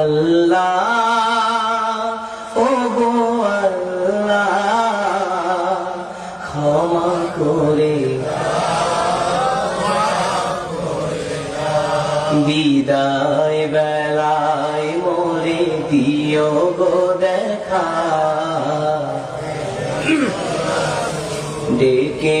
আল্লাহ। ও গো আল্লাহ ক্ষমা করে বিদায় বেলায় মোরে দিও গো দেখা। ডেকে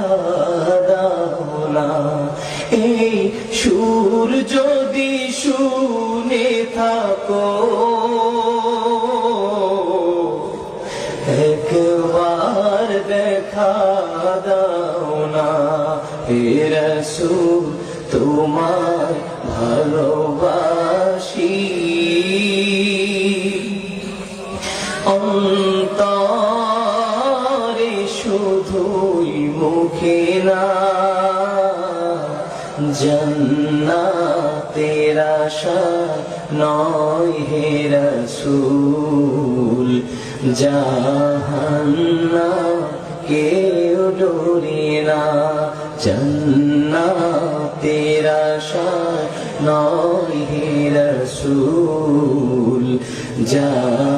দেখা দাও না। এই সুর যদি শুনে থাকো, একবার দেখা দাও না। রসুল, তোমার ভালোবাসি। অন্তরে শুধুই মুখে না। জন্নাতের আশা নয় হে রসুল। জাহান্না কেউ ডোরে না। জন্নাতের আশা নয় হে রসুল। জাহান্না